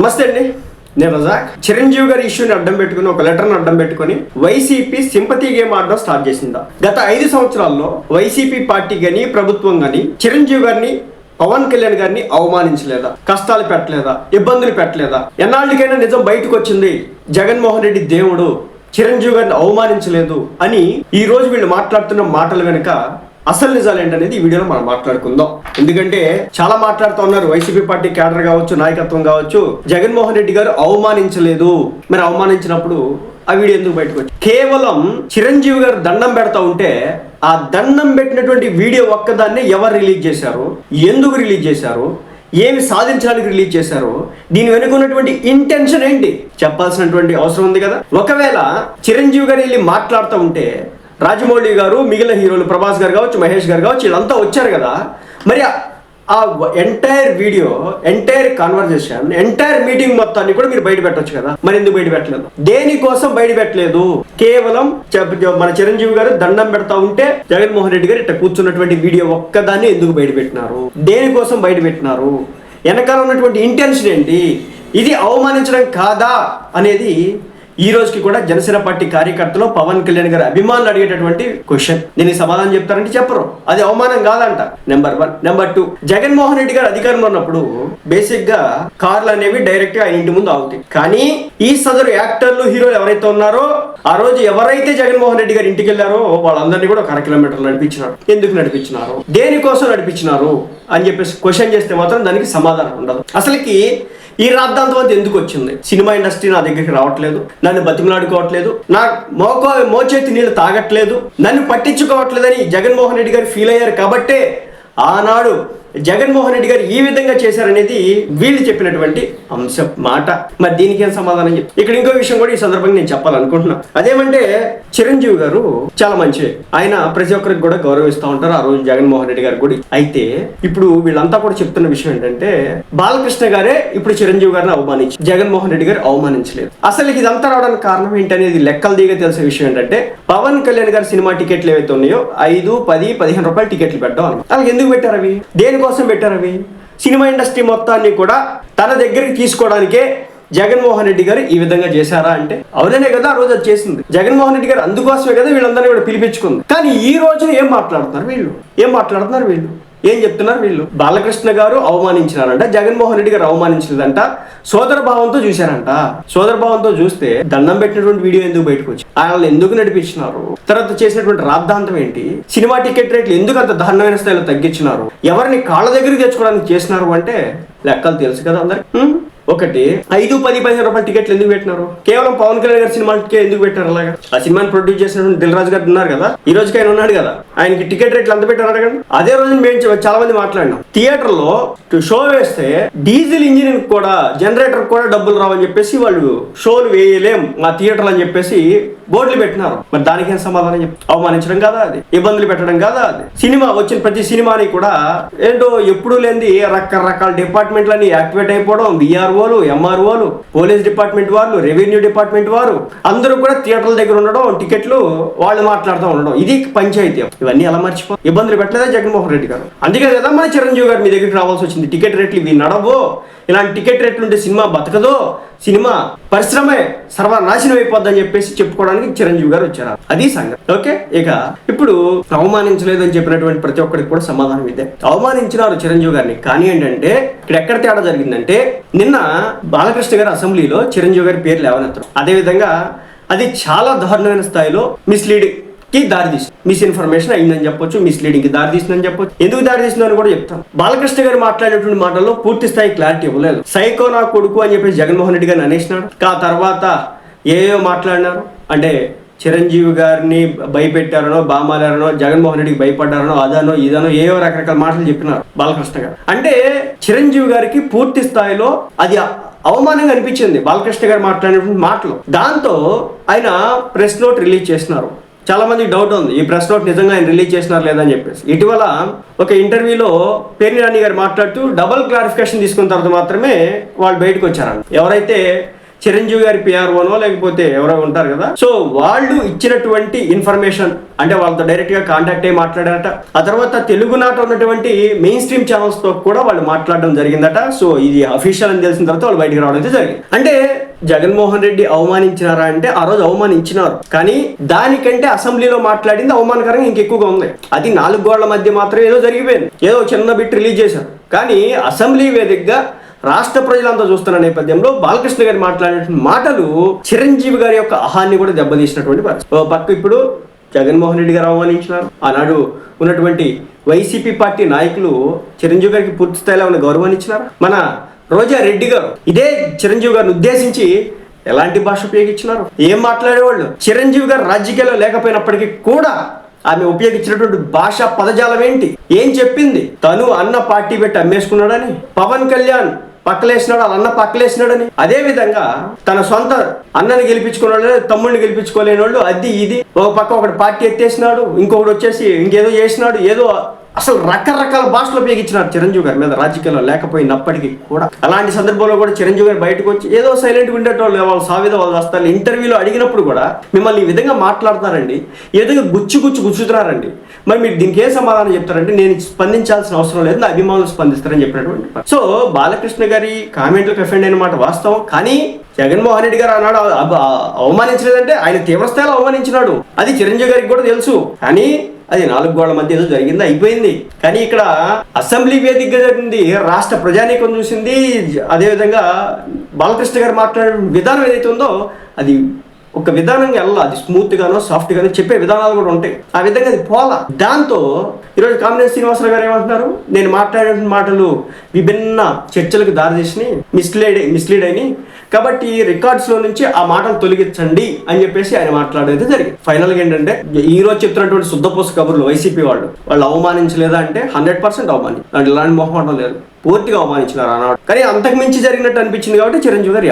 నమస్తే అండి. నేను రజాక్. చిరంజీవి గారి ఇష్యూని అడ్డం పెట్టుకుని ఒక లెటర్ని అడ్డం పెట్టుకుని వైసీపీ సింపతి గేమ్ ఆడడం స్టార్ట్ చేసిందా? గత ఐదు సంవత్సరాల్లో వైసీపీ పార్టీ గాని ప్రభుత్వం గాని చిరంజీవి గారిని పవన్ కళ్యాణ్ గారిని అవమానించలేదా? కష్టాలు పెట్టలేదా? ఇబ్బందులు పెట్టలేదా? ఎన్నాళ్ళకైనా నిజం బయటకు వచ్చింది జగన్మోహన్ రెడ్డి దేవుడు చిరంజీవి గారిని అవమానించలేదు అని ఈ రోజు వీళ్ళు మాట్లాడుతున్న మాటలు వెనుక అసలు నిజాలు ఏంటనేది ఈ వీడియోలో మనం మాట్లాడుకుందాం. ఎందుకంటే చాలా మాట్లాడుతూ ఉన్నారు వైసీపీ పార్టీ క్యాడర్ కావచ్చు నాయకత్వం కావచ్చు. జగన్మోహన్ రెడ్డి గారు అవమానించలేదు. మరి అవమానించినప్పుడు ఆ వీడియో ఎందుకు బయటకు వచ్చి? కేవలం చిరంజీవి గారు దండం పెడతా ఉంటే ఆ దండం పెట్టినటువంటి వీడియో ఒక్కదాన్నే ఎవరు రిలీజ్ చేశారు? ఎందుకు రిలీజ్ చేశారు? ఏమి సాధించడానికి రిలీజ్ చేశారు? దీని వెనుక ఉన్నటువంటి ఇంటెన్షన్ ఏంటి? చెప్పాల్సినటువంటి అవసరం ఉంది కదా. ఒకవేళ చిరంజీవి గారు వెళ్ళి మాట్లాడుతూ ఉంటే రాజమౌళి గారు మిగిలిన హీరోలు ప్రభాస్ గారు కావచ్చు మహేష్ గారు కావచ్చు వీళ్ళంతా వచ్చారు కదా. మరి ఆ- entire video entire conversation entire meeting మొత్తాన్ని కూడా మీరు బయట పెట్టవచ్చు కదా. మరి ఎందుకు బయట పెట్టలేదు? దేనికోసం బయట పెట్టలేదు? కేవలం మన చిరంజీవి గారు దండం పెడతా ఉంటే జగన్మోహన్ రెడ్డి గారు ఇట్లా కూర్చున్నటువంటి వీడియో ఒక్కదాన్ని ఎందుకు బయట పెట్టినారు? దేనికోసం బయట పెట్టినారు? వెనకాల ఉన్నటువంటి ఇంటెన్షన్ ఏంటి? ఇది అవమానించడం కాదా? అనేది ఈ రోజుకి కూడా జనసేన పార్టీ కార్యకర్తలు పవన్ కళ్యాణ్ గారి అభిమానులు అడిగేటటువంటి క్వశ్చన్. దీనికి సమాధానం చెప్తారంటే చెప్పరు. అది అవమానం కాదంట. Number one number two Jaganmohan Reddy garu అధికారంలో ఉన్నప్పుడు బేసిక్గా కార్లు అనేవి డైరెక్ట్గా ఇంటి ముందు ఆగుతాయి. కానీ ఈ సదరు యాక్టర్లు హీరోలు ఎవరైతే ఉన్నారో ఆ రోజు ఎవరైతే జగన్మోహన్ రెడ్డి గారి ఇంటికి వెళ్ళారో వాళ్ళందరినీ కూడా ఒక అర కిలోమీటర్లు నడిపించినారు. ఎందుకు నడిపించినారు? దేనికోసం నడిపించినారు? అని చెప్పేసి క్వశ్చన్ చేస్తే మాత్రం దానికి సమాధానం ఉండదు. అసలుకి ఈ రాద్ధాంతం అంతా ఎందుకు వచ్చింది? సినిమా ఇండస్ట్రీ నా దగ్గరికి రావట్లేదు నన్ను బతిమలాడుకోవట్లేదు నా మోకో మోచేతి నీళ్ళు తాగట్లేదు నన్ను పట్టించుకోవట్లేదని జగన్మోహన్ రెడ్డి గారు ఫీల్ అయ్యారు కాబట్టే ఆనాడు జగన్మోహన్ రెడ్డి గారు ఈ విధంగా చేశారనేది వీళ్ళు చెప్పినటువంటి అంశం మాట. మరి దీనికి ఏం సమాధానం చెప్పి ఇక్కడ ఇంకో విషయం కూడా ఈ సందర్భంగా నేను చెప్పాలనుకుంటున్నా. అదేమంటే చిరంజీవి గారు చాలా మంచి ఆయన ప్రతి ఒక్కరికి కూడా గౌరవిస్తూ ఉంటారు. ఆ రోజు జగన్మోహన్ రెడ్డి గారు కూడా అయితే ఇప్పుడు వీళ్ళంతా కూడా చెప్తున్న విషయం ఏంటంటే బాలకృష్ణ గారే ఇప్పుడు చిరంజీవి గారిని అవమానించి జగన్మోహన్ రెడ్డి గారు అవమానించలేదు. అసలు ఇదంతా రావడానికి కారణం ఏంటనేది లెక్కలు దిగ తెలిసే విషయం ఏంటంటే పవన్ కళ్యాణ్ గారి సినిమా టికెట్లు ఏవైతే ఉన్నాయో ఐదు పది పదిహేను రూపాయలు టికెట్లు పెట్టడం అలాగే వాళ్ళకి ఎందుకు పెట్టారు అవి? దేని దేనికోసం పెట్టారు అవి సినిమా ఇండస్ట్రీ మొత్తాన్ని కూడా తన దగ్గరికి తీసుకోవడానికే జగన్మోహన్ రెడ్డి గారు ఈ విధంగా చేశారా అంటే అవుననే కదా ఆ రోజు అది చేసింది. జగన్మోహన్ రెడ్డి గారు అందుకోసమే కదా వీళ్ళందరినీ కూడా పిలిపించుకుంది. కానీ ఈ రోజున ఏం మాట్లాడుతున్నారు వీళ్ళు? ఏం మాట్లాడుతున్నారు వీళ్ళు? ఏం చెప్తున్నారు వీళ్ళు? బాలకృష్ణ గారు అవమానించినారంట జగన్మోహన్ రెడ్డి గారు అవమానించలేదంట సోదర భావంతో చూశారంట. సోదర భావంతో చూస్తే దండం పెట్టినటువంటి వీడియో ఎందుకు బయటకు వచ్చి ఆయన ఎందుకు నడిపించినారు? తర్వాత చేసినటువంటి రాద్ధాంతం ఏంటి? సినిమా టికెట్ రేట్లు ఎందుకు అంత దారుణమైన స్థాయిలో తగ్గించినారు? ఎవరిని కాళ్ళ దగ్గరికి తెచ్చుకోవడానికి చేసినారు అంటే లెక్కలు తెలుసు కదా అందరికి. ఒకటి. ఐదు పది పదిహేను రూపాయల టికెట్లు ఎందుకు పెట్టినారు? కేవలం పవన్ కళ్యాణ్ గారి సినిమాకి ఎందుకు పెట్టారు అలాగా? ఆ సినిమాని ప్రొడ్యూస్ చేసినటువంటి దిల్ రాజు గారు ఉన్నారు కదా ఈ రోజుకి ఆయన ఉన్నాడు కదా ఆయనకి టికెట్ రేట్లు ఎంత పెట్టారు అడగండి అదే రోజు మేము చాలా మంది మాట్లాడినాం. థియేటర్లో షో వేస్తే డీజిల్ ఇంజిన్ కూడా జనరేటర్ కూడా డబ్బులు రావని చెప్పేసి వాళ్ళు షోలు వేయలేం మా థియేటర్ అని చెప్పేసి బోర్డులు పెట్టినారు. మరి దానికి ఏం సమాధానం చెప్పి అవమానించడం కాదా అది? ఇబ్బందులు పెట్టడం కాదా అది? సినిమా వచ్చిన ప్రతి సినిమాని కూడా ఏంటో ఎప్పుడు లేని రకరకాల డిపార్ట్మెంట్లని యాక్టివేట్ అయిపోవడం విఆర్ఓ విఆర్ఓలు ఎంఆర్ఓలు పోలీస్ డిపార్ట్మెంట్ వాళ్ళు రెవెన్యూ డిపార్ట్మెంట్ వారు అందరూ కూడా థియేటర్ల దగ్గర ఉండడం టికెట్లు వాళ్ళు మాట్లాడుతూ ఉండడం. ఇది పంచాయతీ. ఇవన్నీ ఎలా మర్చిపో? ఇబ్బందులు పెట్టలేదా జగన్మోహన్ రెడ్డి గారు? అందుకే కదా మన చిరంజీవి గారు మీ దగ్గరికి రావాల్సి వచ్చింది. టికెట్ రేట్లు ఇవి నడవో? ఇలాంటి టికెట్ రేట్లు ఉంటే సినిమా బతకదో? సినిమా పరిశ్రమే సర్వనాశనం అయిపోద్దని చెప్పేసి చెప్పుకోవడానికి చిరంజీవి గారు వచ్చారు. అది సంగతి. ఓకే ఇక ఇప్పుడు అవమానించలేదని చెప్పినటువంటి ప్రతి ఒక్కరికి కూడా సమాధానం ఇదే. అవమానించినారు చిరంజీవి గారిని. కానీ ఏంటంటే ఇక్కడ ఎక్కడ తేడా జరిగిందంటే నిన్న బాలకృష్ణ గారి అసెంబ్లీలో చిరంజీవి గారి పేరు లేవనెత్తరు అదేవిధంగా అది చాలా దారుణమైన స్థాయిలో మిస్లీడింగ్ కి దారి మిస్ఇన్ఫర్మేషన్ అయిందని చెప్పొచ్చు మిస్లీడింగ్కి దారితీసిందని చెప్పొచ్చు. ఎందుకు దారితీసిందని కూడా చెప్తాను. బాలకృష్ణ గారు మాట్లాడేటువంటి మాటల్లో పూర్తి స్థాయి క్లారిటీ ఇవ్వలేదు. సైకో నా కొడుకు అని చెప్పేసి జగన్మోహన్ రెడ్డి గారిని అనేసినాడు. ఆ తర్వాత ఏవో మాట్లాడినారు? అంటే చిరంజీవి గారిని భయపెట్టారనో బామారారనో జగన్మోహన్ రెడ్డికి భయపడ్డారనో అదనో ఇదనో ఏవో రకరకాల మాటలు చెప్పినారు బాలకృష్ణ గారు. అంటే చిరంజీవి గారికి పూర్తి స్థాయిలో అది అవమానంగా అనిపించింది బాలకృష్ణ గారు మాట్లాడినటువంటి మాటలు. దాంతో ఆయన ప్రెస్ నోట్ రిలీజ్ చేసినారు. చాలా మంది డౌట్ ఉంది. ఈ ప్రెస్ నోట్ నిజంగా ఆయన రిలీజ్ చేసినారు లేదని చెప్పేసి. ఇటీవల ఒక ఇంటర్వ్యూలో పేర్ని రాణి గారు మాట్లాడుతూ డబుల్ క్లారిఫికేషన్ తీసుకున్న తర్వాత మాత్రమే వాళ్ళు బయటకు వచ్చారని ఎవరైతే చిరంజీవి గారి పిఆర్ఓనో లేకపోతే ఎవరో ఉంటారు కదా. సో వాళ్ళు ఇచ్చినటువంటి ఇన్ఫర్మేషన్ అంటే వాళ్ళతో డైరెక్ట్గా కాంటాక్ట్ అయ్యి మాట్లాడారట. ఆ తర్వాత తెలుగునాట ఉన్నటువంటి మెయిన్ స్ట్రీమ్ ఛానల్స్తో కూడా వాళ్ళు మాట్లాడడం జరిగిందట. సో ఇది అఫీషియల్ అని తెలిసిన తర్వాత వాళ్ళు బయటికి రావడం అయితే జరిగింది. అంటే జగన్మోహన్ రెడ్డి అవమానించినారా అంటే ఆ రోజు అవమానించినారు. కానీ దానికంటే అసెంబ్లీలో మాట్లాడింది అవమానకరంగా ఇంకెక్కువగా ఉంది. అది నాలుగు గోళ్ళ మధ్య మాత్రం ఏదో జరిగిపోయింది. ఏదో చిన్న బిట్ రిలీజ్ చేశారు. కానీ అసెంబ్లీ వేదికగా రాష్ట్ర ప్రజలంతా చూస్తున్న నేపథ్యంలో బాలకృష్ణ గారు మాట్లాడిన మాటలు చిరంజీవి గారి యొక్క అహాన్ని కూడా దెబ్బతీసినటువంటి పక్క ఇప్పుడు జగన్మోహన్ రెడ్డి గారు అవమానించినారు. ఆనాడు ఉన్నటువంటి వైసీపీ పార్టీ నాయకులు చిరంజీవి గారికి పూర్తి స్థాయిలో ఉన్న గౌరవాన్ని ఇచ్చినారు? మన రోజా రెడ్డి గారు ఇదే చిరంజీవి గారిని ఉద్దేశించి ఎలాంటి భాష ఉపయోగించినారు? ఏం మాట్లాడేవాళ్ళు? చిరంజీవి గారు రాజకీయాల్లో లేకపోయినప్పటికీ కూడా ఆమె ఉపయోగించినటువంటి భాష పదజాలం ఏంటి? ఏం చెప్పింది? తను అన్న పార్టీ పెట్టి అమ్మేసుకున్నాడని పవన్ కళ్యాణ్ పక్కలేసినాడు వాళ్ళ అన్న పక్కలేసినాడని. అదే విధంగా తన సొంత అన్నని గెలిపించుకున్నాడు తమ్ముడిని గెలిపించుకోలేని వాళ్ళు అది ఇది. ఒక పక్క ఒకటి పార్టీ ఎత్తేసినాడు ఇంకొకటి వచ్చేసి ఇంకేదో చేసినాడు ఏదో అసలు రకరకాల భాషలు ఉపయోగించినారు చిరంజీవి గారి మీద రాజకీయాల్లో లేకపోయినప్పటికీ కూడా. అలాంటి సందర్భంలో కూడా చిరంజీవి గారు బయటకు వచ్చి ఏదో సైలెంట్ ఉండేటోళ్ళు వాళ్ళు సావిధ వాళ్ళు వస్తారు ఇంటర్వ్యూలో అడిగినప్పుడు కూడా మిమ్మల్ని ఈ విధంగా మాట్లాడతారండి ఈ విధంగా గుచ్చి గుచ్చి గుచ్చుతున్నారండి. మరి మీరు దీనికి ఏ సమాధానం చెప్తారంటే నేను స్పందించాల్సిన అవసరం లేదు నా అభిమానులు స్పందిస్తారని చెప్పినటువంటి సో బాలకృష్ణ గారి కామెంట్లకు ఎఫెండ్ అయిన మాట వాస్తవం కానీ జగన్మోహన్ రెడ్డి గారు అన్నాడు అవమానించలేదంటే ఆయన తీవ్రస్థాయిలో అవమానించినాడు. అది చిరంజీవి గారికి కూడా తెలుసు కానీ అది నాలుగు గోళ్ళ మధ్య ఏదో జరిగింది అయిపోయింది. కానీ ఇక్కడ అసెంబ్లీ వేదికగా జరిగింది రాష్ట్ర ప్రజానీకం చూసింది అదేవిధంగా బాలకృష్ణ గారు మాట్లాడే విధానం ఏదైతే ఉందో అది ఒక విధానంగా వెళ్ళాలి. అది స్మూత్ గానో సాఫ్ట్ గానో చెప్పే విధానాలు కూడా ఉంటాయి. ఆ విధంగా అది పోలా దాంతో ఈరోజు కామినేని శ్రీనివాసరావు గారు ఏమంటున్నారు? నేను మాట్లాడే మాటలు విభిన్న చర్చలకు దారితీసి మిస్లీడ్ మిస్లీడ్ అయినాయి కాబట్టి రికార్డ్స్లో నుంచి ఆ మాటలు తొలగించండి అని చెప్పేసి ఆయన మాట్లాడేది జరిగింది. ఫైనల్గా ఏంటంటే ఈ రోజు చెప్తున్నటువంటి శుద్ధపోస కబుర్లు వైసీపీ వాళ్ళు వాళ్ళు అవమానించలేదా అంటే హండ్రెడ్ పర్సెంట్ అవమాని దాంట్లో ఎలాంటి మొహమాటం లేదు. పూర్తిగా అవమానించినారు అన్నాడు కానీ అంతకు మించి జరిగినట్టు అనిపించింది కాబట్టి చిరంజీవి గారు